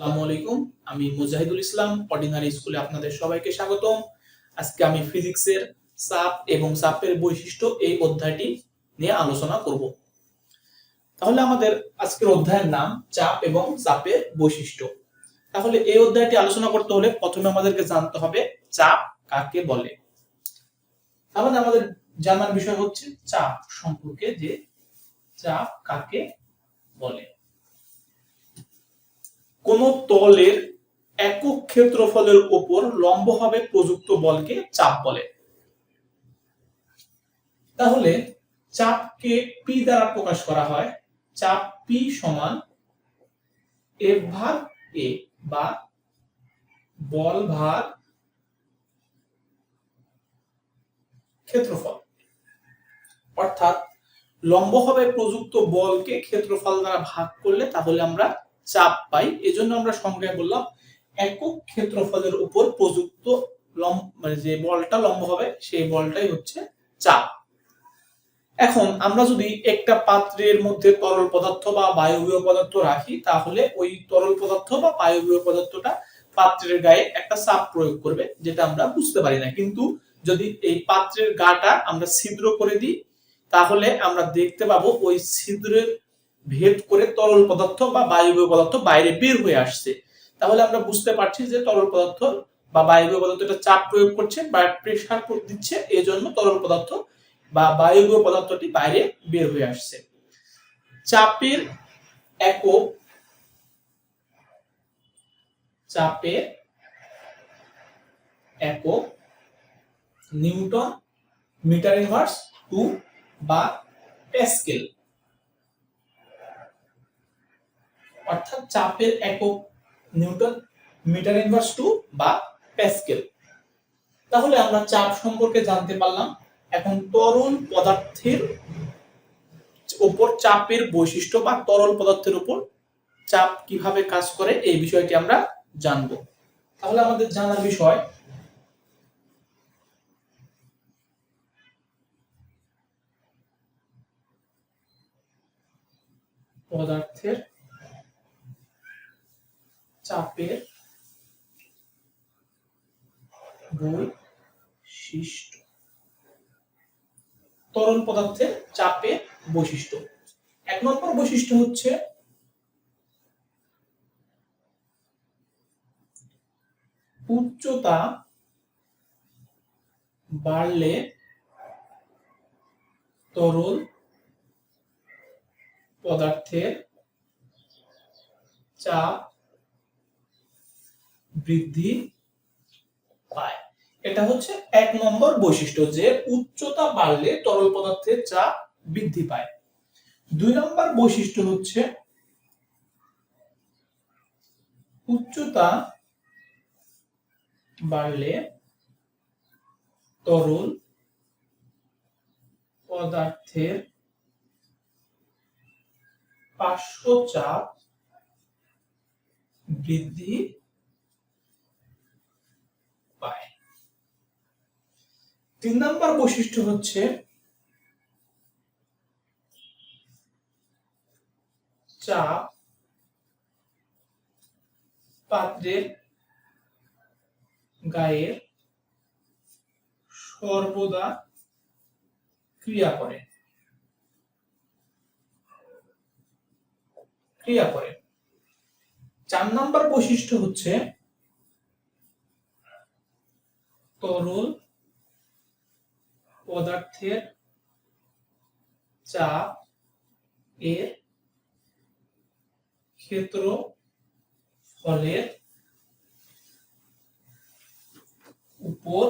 আসসালামু আলাইকুম। আমি মুজাহিদুল ইসলাম অর্ডিনারি স্কুলে আপনাদের সবাইকে স্বাগতম। আজকে আমি ফিজিক্সের চাপ এবং চাপের বৈশিষ্ট্য এই অধ্যায়টি নিয়ে আলোচনা করব। তাহলে আমাদের আজকের অধ্যায়ের নাম চাপ এবং চাপের বৈশিষ্ট্য। তাহলে এই অধ্যায়টি আলোচনা করতে হলে প্রথমে আমাদেরকে জানতে হবে চাপ কাকে বলে। তাহলে আমাদের জানার বিষয় হচ্ছে চাপ সম্পর্কে যে চাপ কাকে বলে। কোন তলের একক ক্ষেত্রফলের উপর লম্বভাবে প্রযুক্ত বলকে চাপ বলে। তাহলে চাপকে পি দ্বারা প্রকাশ করা হয়, চাপ পি সমান এফ ভাগ এ বা বল ভাগ ক্ষেত্রফল। অর্থাৎ লম্বভাবে প্রযুক্ত বলকে ক্ষেত্রফল দ্বারা ভাগ করলে তাহলে আমরা চাপ পাই, এজন্য আমরা সংজ্ঞায় বললাম একক ক্ষেত্রফলের উপর প্রযুক্ত মানে যে বলটা লম্ব হবে, সেই বলটাই হচ্ছে চাপ। এখন আমরা যদি একটা পাত্রের মধ্যে তরল পদার্থ বা বায়বীয় পদার্থ রাখি, তাহলে ওই তরল পদার্থ বা বায়বীয় পদার্থটা পাত্রের গায়ে একটা চাপ প্রয়োগ করবে, যেটা আমরা বুঝতে পারি না। কিন্তু যদি এই পাত্রের গাটা আমরা ছিদ্র করে দিই, তাহলে আমরা দেখতে পাবো ওই ছিদ্রের ভেদ করে তরল পদার্থ বা বায়বীয় পদার্থ বাইরে বের হয়ে আসছে। তাহলে আমরা বুঝতে পারছি যে তরল পদার্থ বা বায়বীয় পদার্থ এটা চাপ প্রয়োগ করছে বা প্রেসার দিচ্ছে এই জন্য তরল পদার্থ বা বায়বীয় পদার্থটি বাইরে বের হয়ে আসছে। চাপের একক চাপের একক নিউটন মিটার ইনভার্স টু বা প্যাসকেল। অর্থাৎ চাপের একক নিউটন, মিটার ইনভার্স টু বা প্যাসকেল তাহলে আমরা চাপ সম্পর্কে জানতে পারলাম, এখন তরল পদার্থের উপর চাপের বৈশিষ্ট্য বা তরল পদার্থের উপর চাপ কীভাবে কাজ করে, এই বিষয়টি আমরা জানব। তাহলে আমাদের জানার বিষয়, পদার্থের চাপের বৈশিষ্ট্য তরল পদার্থের চাপের বৈশিষ্ট্য। এক নম্বর বৈশিষ্ট্য হচ্ছে উচ্চতা বাড়লে তরল পদার্থের চাপ বৃদ্ধি পায়। এটা হচ্ছে এক নম্বর বৈশিষ্ট্য যে উচ্চতা বাড়লে তরল পদার্থের চাপ বৃদ্ধি পায়। দুই নম্বর বৈশিষ্ট্য হচ্ছে উচ্চতা বাড়লে তরল পদার্থের পার্শ্ব চাপ বৃদ্ধি পায় তিন নম্বর বৈশিষ্ট্য হচ্ছে চাপ পাত্রের গায়ের সর্বদা ক্রিয়া করে। ক্রিয়া করে। চার নম্বর বৈশিষ্ট্য হচ্ছে তরল পদার্থের চাপ এর ক্ষেত্র ফলের উপর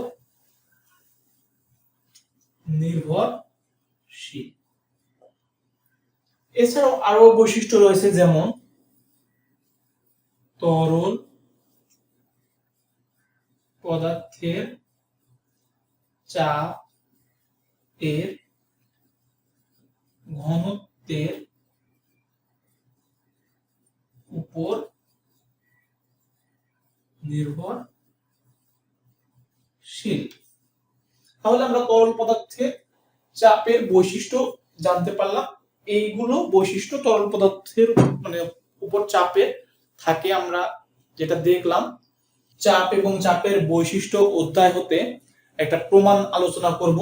নির্ভরশীল। এছাড়াও আরও বৈশিষ্ট্য রয়েছে যেমন তরল পদার্থের চাপ এর ঘনত্বের উপর নির্ভরশীল। তাহলে আমরা তরল পদার্থের চাপের বৈশিষ্ট্য জানতে পারলাম। এইগুলো বৈশিষ্ট্য তরল পদার্থের মানে উপর চাপের থাকে আমরা যেটা দেখলাম। চাপ এবং চাপের বৈশিষ্ট্য অধ্যায় হতে একটা প্রমাণ আলোচনা করব।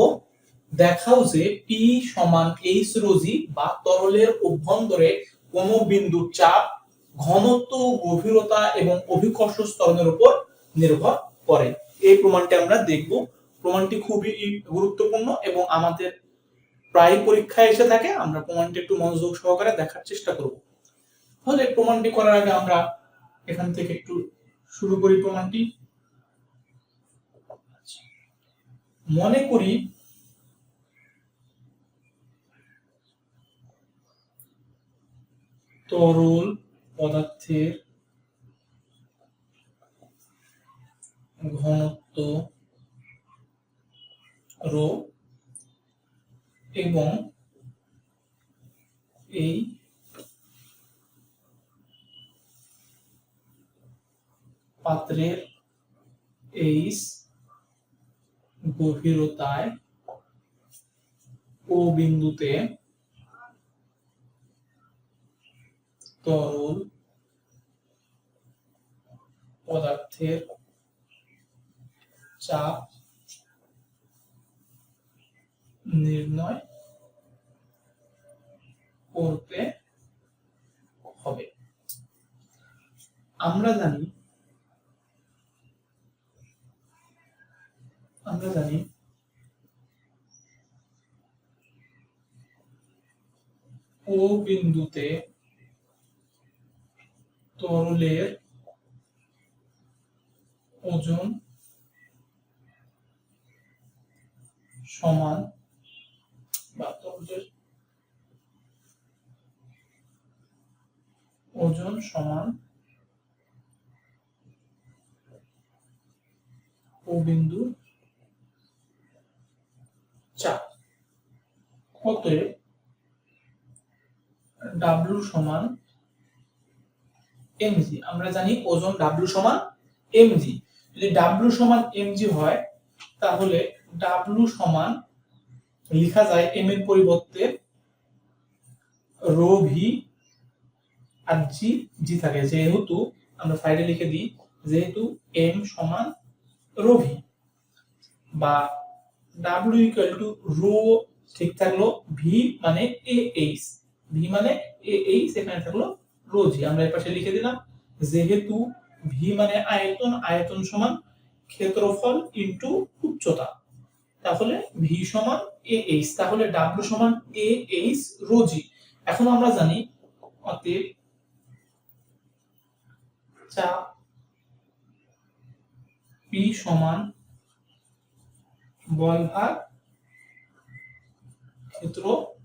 দেখাও যে পি সমান এইচ রোজি বা তরলের অভ্যন্তরে কোনো বিন্দুর চাপ ঘনত্ব, গভীরতা এবং অভিকর্ষ স্তরণের উপর নির্ভর করে। এই প্রমাণটি আমরা দেখব। প্রমাণটি খুবই গুরুত্বপূর্ণ এবং আমাদের প্রায় পরীক্ষায় এসে থাকে। আমরা প্রমাণটি একটু মনোযোগ সহকারে দেখার চেষ্টা করব। তাহলে প্রমাণটি করার আগে আমরা এখান থেকে একটু শুরু করি প্রমাণটি। মনে করি তরল পদার্থের ঘনত্ব রো এবং এই পাত্রের এইস গভীরতায় ও বিন্দুতে তরল পদার্থের চাপ নির্ণয় করতে হবে। আমরা জানি আমরা জানি ও বিন্দুতে তরলের ওজন সমান বা তরলের ওজন সমান ও বিন্দু চাপ অতএব ডাব্লু সমান এমজি আমরা জানি ওজন ডাব্লু সমান এমজি যদি ডাব্লু সমান এমজি হয়, তাহলে ডাব্লু সমান লেখা যায় এম এর পরিবর্তে রো ভি আর জি জি থাকে। যেহেতু আমরা সাইডে লিখে দিই, যেহেতু এম সমান রো ভি বা ডাব্লিউ ইকুয়াল টু রো ঠিক থাকল ভি মানে এ এইচ ভি মানে এ এইচ এখানে থাকল রো জি আমরা এর পাশে লিখে দিলাম, যেহেতু ভি মানে আয়তন আয়তন সমান ক্ষেত্রফল ইনটু উচ্চতা। তাহলে ভি সমান এ এইচ তাহলে ডাব্লিউ সমান এ এইচ রো জি এখন আমরা জানি অতএব চাপ পি সমান বল ভাগ ক্ষেত্রফল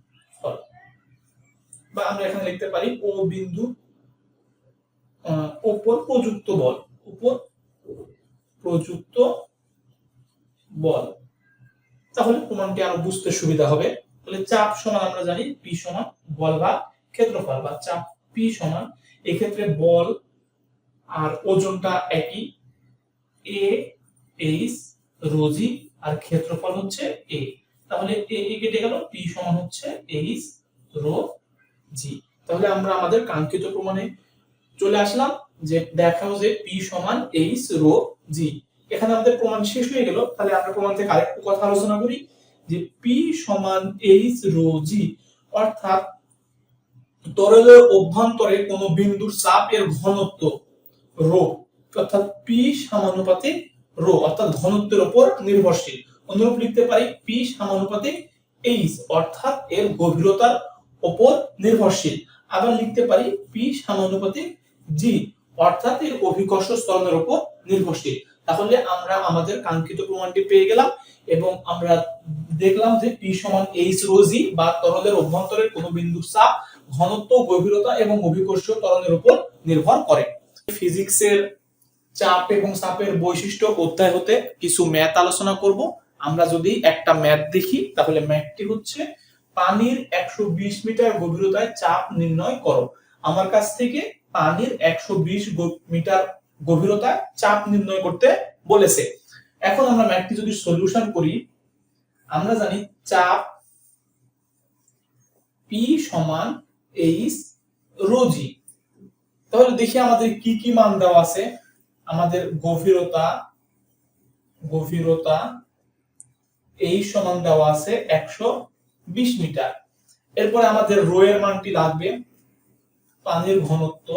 বা আমরা এখানে লিখতে পারি ও বিন্দু উপর প্রযুক্ত বল, উপর প্রযুক্ত বল। তাহলে প্রমাণটি আরও বুঝতে সুবিধা হবে। তাহলে চাপ সমান আমরা জানি পি সমান বল বা ক্ষেত্রফল, বা চাপ পি সমান এক্ষেত্রে বল আর ওজনটা একই। এ এইচ রোজি আর ক্ষেত্রফল হচ্ছে এ তাহলে এ কেটে গেল, পি সমান হচ্ছে এইচ রো জি, তাহলে আমরা আমাদের কাঙ্ক্ষিত প্রমাণে চলে আসলাম যে দেখাও যে পি সমান এইচ রো জি, এখানে আমাদের প্রমাণ শেষ হয়ে গেল, তাহলে আমরা প্রমাণ থেকে আরেকটু কথা আলোচনা করি যে পি সমান এইচ রো জি, অর্থাৎ তরলের অভ্যন্তরে কোনো বিন্দুর চাপ এর ঘনত্ব রো অর্থাৎ পি সমানুপাতিক রো অর্থাৎ ঘনত্বের উপর নির্ভরশীল। অনুরূপ লিখতে পারি পি সমানুপাতিক এইচ অর্থাৎ এর গভীরতার উপর নির্ভরশীল। আবার লিখতে পারি পি সমানুপাতিক জি অর্থাৎ এর অভিকর্ষ স্তরণের উপর নির্ভরশীল। তাহলে আমরা আমাদের কাঙ্ক্ষিত প্রমাণটি পেয়ে গেলাম এবং আমরা দেখলাম যে পি সমান এইচ রো জি বা তরলের অভ্যন্তরের কোনো বিন্দুর চাপ ঘনত্ব, গভীরতা এবং অভিকর্ষ ত্বরণের উপর নির্ভর করে। ফিজিক্সের চাপ এবং চাপের বৈশিষ্ট্য অধ্যায় হতে কিছু ম্যাথ আলোচনা করব। আমরা যদি একটা ম্যাথ দেখি, তাহলে ম্যাথটি হচ্ছে পানির একশো বিশ মিটার গভীরতায় চাপ নির্ণয় করো। আমার কাছ থেকে পানির একশো বিশ মিটার গভীরতায় চাপ নির্ণয় করতে বলেছে। এখন আমরা ম্যাথটি যদি সলিউশন করি, আমরা জানি চাপ পি সমান এইচ রোজি তাহলে দেখি আমাদের কি কি মান দেওয়া আছে। আমাদের গভীরতা গভীরতা এই সমান দেওয়া আছে একশো বিশ মিটার। এরপরে আমাদের রো এর মানটি লাগবে পানির ঘনত্ব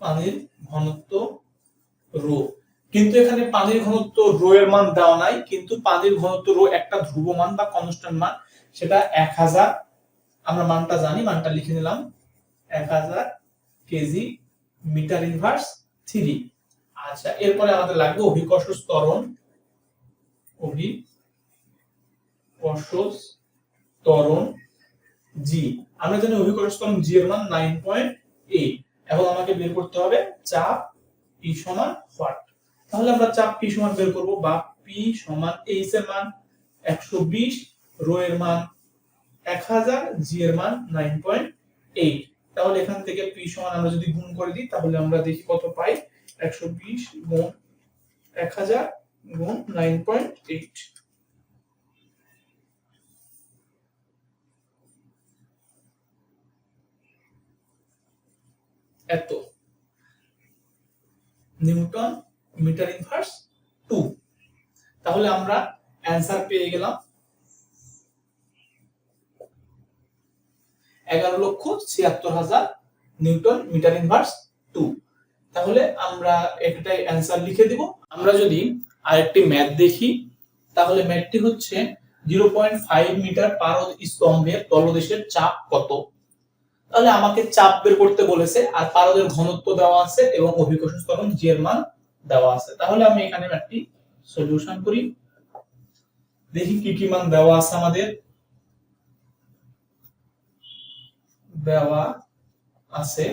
পানির ঘনত্ব রো। কিন্তু এখানে পানির ঘনত্ব রো এর মান দেওয়া নাই, কিন্তু পানির ঘনত্ব রো একটা ধ্রুব মান বা কনস্ট্যান্ট মান, সেটা এক হাজার, আমরা মানটা জানি, মানটা লিখে নিলাম, এক হাজার কেজি মিটার ইনভার্স থ্রি আচ্ছা এরপরে আমাদের লাগবে অভিকর্ষ স্তরণ ত্বরণ অভিকর্ষ ত্বরণ জি আমরা জানি অভিকর্ষ ত্বরণ জি এর মান নাইন পয়েন্ট এইট এখন আমাকে বের করতে হবে চাপ পি সমান হোয়াট তাহলে আমরা চাপ পি সমান বের করব বা পি সমান এইচ এর মান একশো বিশ, রো এর মান এক হাজার জি এর মান নাইন পয়েন্ট এইট তাহলে এখান থেকে পি সমান আমরা যদি গুণ করে দিই, তাহলে আমরা দেখি কত পাই? একশো বিশ গুণ এক হাজার গুণ নাইন পয়েন্ট এইট এত। Newton, metre inverse, two. তাহলে আমরা অ্যান্সার পেয়ে গেলাম এগারো লক্ষ ছিয়াত্তর হাজার নিউটন, মিটার ইনভার্স, টু। তাহলে আমরা একটাই অ্যান্সার লিখে দিব। আমরা যদি আরেকটি ম্যাথ দেখি, তাহলে ম্যাথটি হচ্ছে জিরো পয়েন্ট ফাইভ মিটার পারদ স্তম্ভের তলদেশের চাপ কত? তাহলে আমাকে চাপ বের করতে বলেছে আর পারদের ঘনত্ব দেওয়া আছে এবং অভিকর্ষ ত্বরণ জি এর মান দেওয়া আছে। তাহলে আমি এখানে একটি সলিউশন করি। দেখি কি কি মান দেওয়া আছে আমাদের। দেওয়া আছে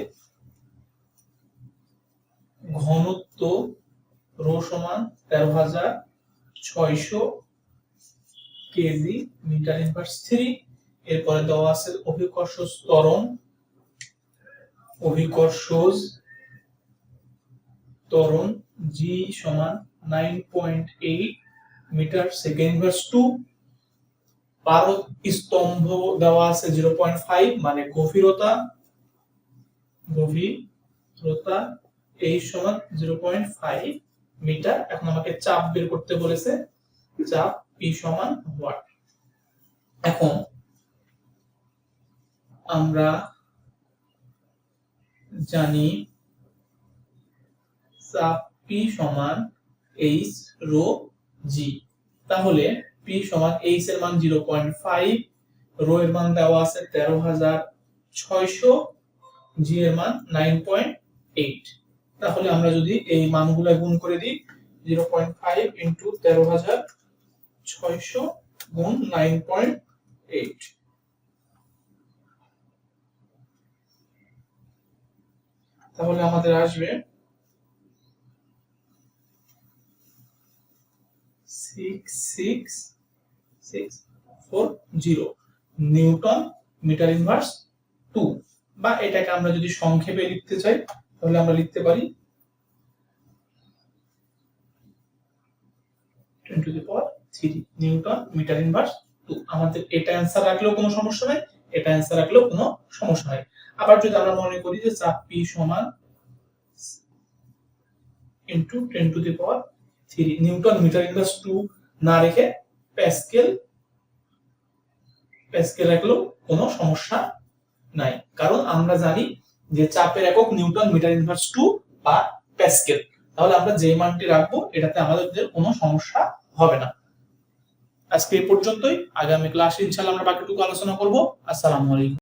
ঘনত্ব রো সমান তেরো হাজার ছয়শো কেজি মিটার ইনভার্স থ্রি। এরপরে দেওয়া আছে অভিকর্ষ ত্বরণ অভিকর্ষ ত্বরণ জি সমান nine point eight metre second two পারদ স্তম্ভ দেওয়া আছে জিরো পয়েন্ট ফাইভ মানে গভীরতা গভীরতা এই সমান জিরো পয়েন্ট ফাইভ মিটার। এখন আমাকে চাপ বের করতে বলেছে, চাপ পি সমান ওয়াট এখন আমরা জানি পি সমান এইচ রো জি তাহলে পি সমান এইচ এর মান জিরো পয়েন্ট ফাইভ রো এর মান দেওয়া আছে তেরো হাজার ছয়শো জি এর মান নাইন পয়েন্ট এইট তাহলে আমরা যদি এই মানগুলো গুণ করে দিই জিরো পয়েন্ট ফাইভ ইন্টু তেরো হাজার ছয়শো গুণ নাইন পয়েন্ট এইট তাহলে আমাদের আসবে six six six four zero newton, metre inverse two বা এটাকে আমরা যদি সংক্ষেপে লিখতে চাই, তাহলে আমরা লিখতে পারি ten to the power three newton, metre inverse two আমাদের এটা অ্যান্সার রাখলেও কোনো সমস্যা নাই। এটা অ্যান্সার রাখলেও কোনো সমস্যা নাই। আবার যদি আমরা মনে করি যে চাপ পি সমান into ten to the power three newton metre inverse two না রেখে প্যাসকেল প্যাসকেল রাখলেও কোনো সমস্যা নাই। কারণ আমরা জানি যে চাপের একক নিউটন মিটার ইনভার্স টু বা প্যাসকেল তাহলে আমরা যে মানটি রাখব, এটাতে আমাদের কোনো সমস্যা হবে না। আজকে এই পর্যন্তই। আগামী ক্লাসে ইনশাল্লাহ আমরা বাকিটুকু আলোচনা করব। আসসালামু আলাইকুম।